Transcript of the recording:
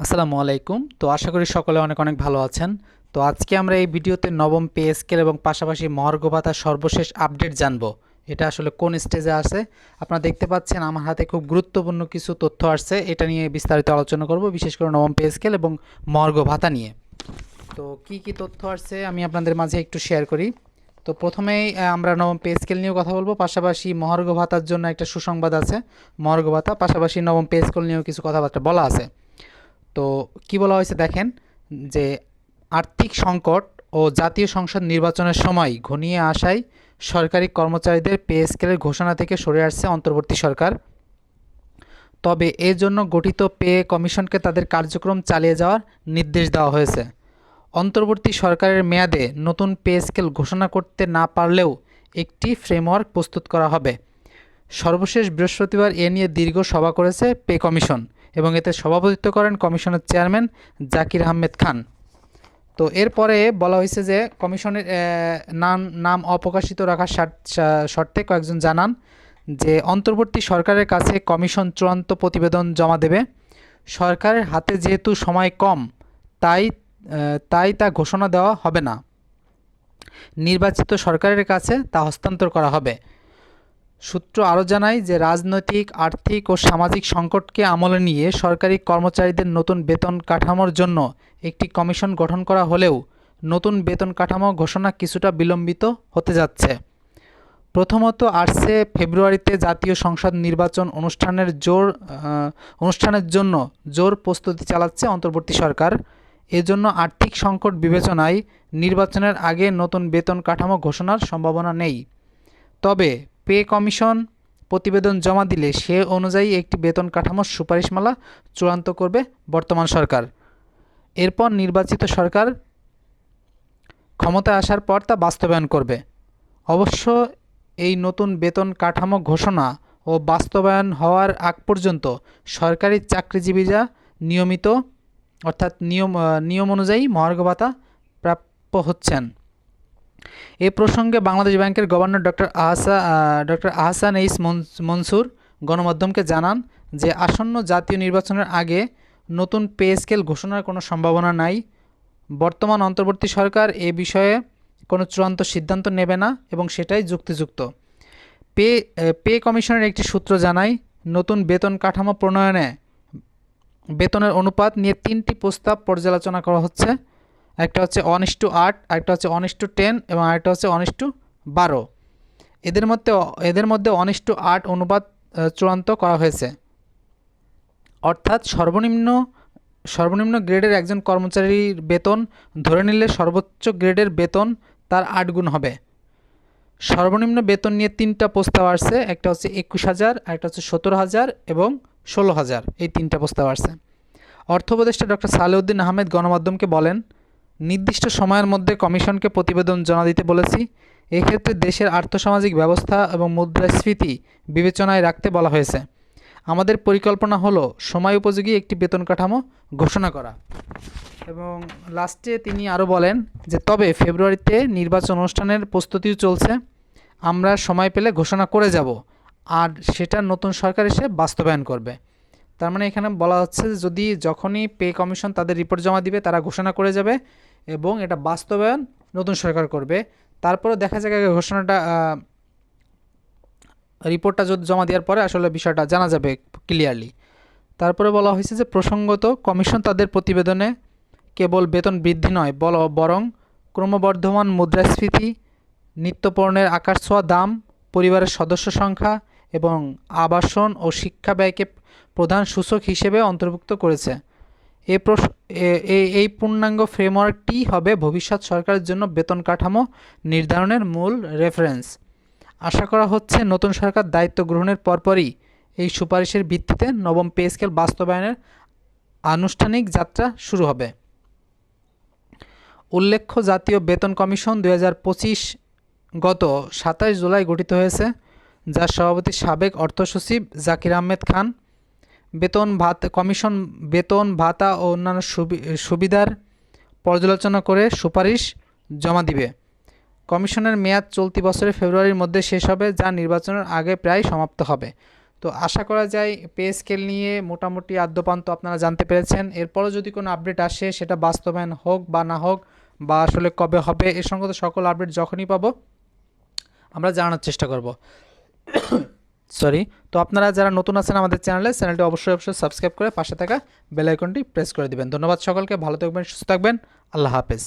আসসালামু আলাইকুম। তো আশা করি সকলে অনেক অনেক ভালো আছেন। তো আজকে আমরা এই ভিডিওতে নবম পে স্কেল এবং পাশাপাশি মহার্ঘ ভাতার সর্বশেষ আপডেট জানব। এটা আসলে কোন স্টেজে আছে আপনারা দেখতে পাচ্ছেন আমার হাতে খুব গুরুত্বপূর্ণ কিছু তথ্য আসছে। এটা নিয়ে বিস্তারিত আলোচনা করব, বিশেষ করে নবম পে স্কেল এবং মহার্ঘ ভাতা নিয়ে। তো কি কি তথ্য আসছে আমি আপনাদের মাঝে একটু শেয়ার করি। তো প্রথমেই আমরা নবম পে স্কেল নিয়েও কথা বলব। পাশাপাশি মহার্ঘ ভাতার জন্য একটা সুসংবাদ আছে। মহার্ঘ ভাতা, পাশাপাশি নবম পে স্কেল নিয়েও কিছু কথাবার্তা বলা আছে। তো কি বলা হয়েছে দেখেন? যে আর্থিক সংকট ও জাতীয় সংসদ নির্বাচনের সময় ঘনিয়ে আসায় সরকারি কর্মচারীদের পে স্কেলের ঘোষণা থেকে সরে আসছে অন্তর্বর্তী সরকার। তবে এর জন্য গঠিত পে কমিশনকে তাদের কার্যক্রম চালিয়ে যাওয়ার নির্দেশ দেওয়া হয়েছে। অন্তর্বর্তী সরকারের মেয়াদে নতুন পে স্কেল ঘোষণা করতে না পারলেও একটি ফ্রেমওয়ার্ক প্রস্তুত করা হবে। সর্বশেষ বৃহস্পতিবার এ নিয়ে দীর্ঘ সভা করেছে পে কমিশন। এবং এতে সভাপতিত্ব করেন কমিশনের চেয়ারম্যান জাকির আহমেদ খান। তো এরপরে বলা হয়েছে যে কমিশনের নাম নাম অপ্রকাশিত রাখার শর্তে কয়েকজন জানান যে অন্তর্বর্তী সরকারের কাছে কমিশন চূড়ান্ত প্রতিবেদন জমা দেবে। সরকারের হাতে যেহেতু সময় কম, তাই তাই তা ঘোষণা দেওয়া হবে না। নির্বাচিত সরকারের কাছে তা হস্তান্তর করা হবে। সূত্র আরও জানায় যে রাজনৈতিক, আর্থিক ও সামাজিক সংকটকে আমলে নিয়ে সরকারি কর্মচারীদের নতুন বেতন কাঠামোর জন্য একটি কমিশন গঠন করা হলেও নতুন বেতন কাঠামো ঘোষণা কিছুটা বিলম্বিত হতে যাচ্ছে। প্রথমত আসছে ফেব্রুয়ারিতে জাতীয় সংসদ নির্বাচন অনুষ্ঠানের জোর অনুষ্ঠানের জন্য জোর প্রস্তুতি চালাচ্ছে অন্তর্বর্তী সরকার। এজন্য আর্থিক সংকট বিবেচনায় নির্বাচনের আগে নতুন বেতন কাঠামো ঘোষণার সম্ভাবনা নেই। তবে পে কমিশন প্রতিবেদন জমা দিলে সে অনুযায়ী একটি বেতন কাঠামোর সুপারিশমালা চূড়ান্ত করবে বর্তমান সরকার। এরপর নির্বাচিত সরকার ক্ষমতায় আসার পর তা বাস্তবায়ন করবে। অবশ্য এই নতুন বেতন কাঠামো ঘোষণা ও বাস্তবায়ন হওয়ার আগ পর্যন্ত সরকারি চাকরিজীবীরা নিয়মিত অর্থাৎ নিয়ম নিয়ম অনুযায়ী মহার্ঘ ভাতা প্রাপ্য হচ্ছেন। এ প্রসঙ্গে বাংলাদেশ ব্যাংকের governor doctor Ahsa doctor Ahsan H Mans- Mansur গণমাধ্যমকে জানান যে আসন্ন জাতীয় নির্বাচনের আগে নতুন পে স্কেল ঘোষণার কোনো সম্ভাবনা নাই। বর্তমান অন্তর্বর্তী সরকার এ বিষয়ে কোনো চূড়ান্ত সিদ্ধান্ত নেবে না এবং সেটাই যুক্তিযুক্ত। পে পে কমিশনের একটি সূত্র জানায়, নতুন বেতন কাঠামো প্রণয়নে বেতনের অনুপাত নিয়ে তিনটি প্রস্তাব পর্যালোচনা করা হচ্ছে। একটা হচ্ছে ওয়ান টু আট আরেকটা হচ্ছে ওয়ান টু টেন এবং আরেকটা হচ্ছে ইস টু বারো। এদের মধ্যে এদের মধ্যে ইস টু আট অনুপাত চূড়ান্ত করা হয়েছে। অর্থাৎ সর্বনিম্ন সর্বনিম্ন গ্রেডের একজন কর্মচারীর বেতন ধরে নিলে সর্বোচ্চ গ্রেডের বেতন তার আট গুণ হবে। সর্বনিম্ন বেতন নিয়ে তিনটা প্রস্তাব আসছে, একটা হচ্ছে একুশ হাজার একটা হচ্ছে সতেরো হাজার এবং ষোলো হাজার। এই তিনটা প্রস্তাব আসছে। অর্থ উপদেষ্টা ডক্টর সালেউদ্দিন আহমেদ গণমাধ্যমকে বলেন নির্দিষ্ট সময়ের মধ্যে কমিশনকে প্রতিবেদন জমা দিতে বলেছি। এক্ষেত্রে দেশের আর্থসামাজিক ব্যবস্থা এবং মুদ্রাস্ফীতি বিবেচনায় রাখতে বলা হয়েছে। আমাদের পরিকল্পনা হলো সময় উপযোগী একটি বেতন কাঠামো ঘোষণা করা। এবং লাস্টে তিনি আরও বলেন যে, তবে ফেব্রুয়ারিতে নির্বাচন অনুষ্ঠানের প্রস্তুতিও চলছে। আমরা সময় পেলে ঘোষণা করে যাব। আর সেটা নতুন সরকার এসে বাস্তবায়ন করবে। তার মানে এখানে বলা হচ্ছে যদি যখনই পে কমিশন তাদের রিপোর্ট জমা দিবে, তারা ঘোষণা করে যাবে এবং এটা বাস্তবায়ন নতুন সরকার করবে। তারপরে দেখা আগে ঘোষণাটা রিপোর্টটা যদি জমা দেওয়ার পরে আসলে বিষয়টা জানা যাবে ক্লিয়ারলি তারপরে বলা হয়েছে যে প্রসঙ্গত কমিশন তাদের প্রতিবেদনে কেবল বেতন বৃদ্ধি নয়, বল, বরং ক্রমবর্ধমান মুদ্রাস্ফীতি, নিত্যপণ্যের আকাশ ছোঁয়া, দাম, পরিবারের সদস্য সংখ্যা এবং আবাসন ও শিক্ষা ব্যয়কে প্রধান সূচক হিসেবে অন্তর্ভুক্ত করেছে। এ এই পূর্ণাঙ্গ ফ্রেমওয়ার্কটি হবে ভবিষ্যৎ সরকারের জন্য বেতন কাঠামো নির্ধারণের মূল রেফারেন্স। আশা করা হচ্ছে নতুন সরকার দায়িত্ব গ্রহণের পরপরই এই সুপারিশের ভিত্তিতে নবম পে স্কেল বাস্তবায়নের আনুষ্ঠানিক যাত্রা শুরু হবে। উল্লেখ্য জাতীয় বেতন কমিশন দু হাজার পঁচিশ গত সাতাশ জুলাই গঠিত হয়েছে। যার সভাপতি সাবেক অর্থ সচিব জাকির আহমেদ খান, বেতন ভাত, কমিশন বেতন, ভাতা ও অন্যান্য সুবি- সুবিধার পর্যালোচনা করে সুপারিশ জমা দিবে। কমিশনের মেয়াদ চলতি বছরের ফেব্রুয়ারির মধ্যে শেষ হবে, যা নির্বাচনের আগে প্রায় সমাপ্ত হবে। তো আশা করা যায়, পে স্কেল নিয়ে মোটামুটি আদ্যপান্ত আপনারা জানতে পেরেছেন। এরপরও যদি কোনো আপডেট আসে, সেটা বাস্তবায়ন হোক বা না হোক, বা আসলে কবে হবে, এ সংক্রান্ত সকল আপডেট যখনই পাবো, আমরা জানার চেষ্টা করব। সরি, তো আপনারা যারা নতুন আছেন আমাদের চ্যানেলে, চ্যানেলটি অবশ্যই অবশ্যই সাবস্ক্রাইব করে পাশে থাকা বেল আইকনটি প্রেস করে দিবেন। ধন্যবাদ সকলকে, ভালো থাকবেন, সুস্থ থাকবেন। আল্লাহ হাফেজ।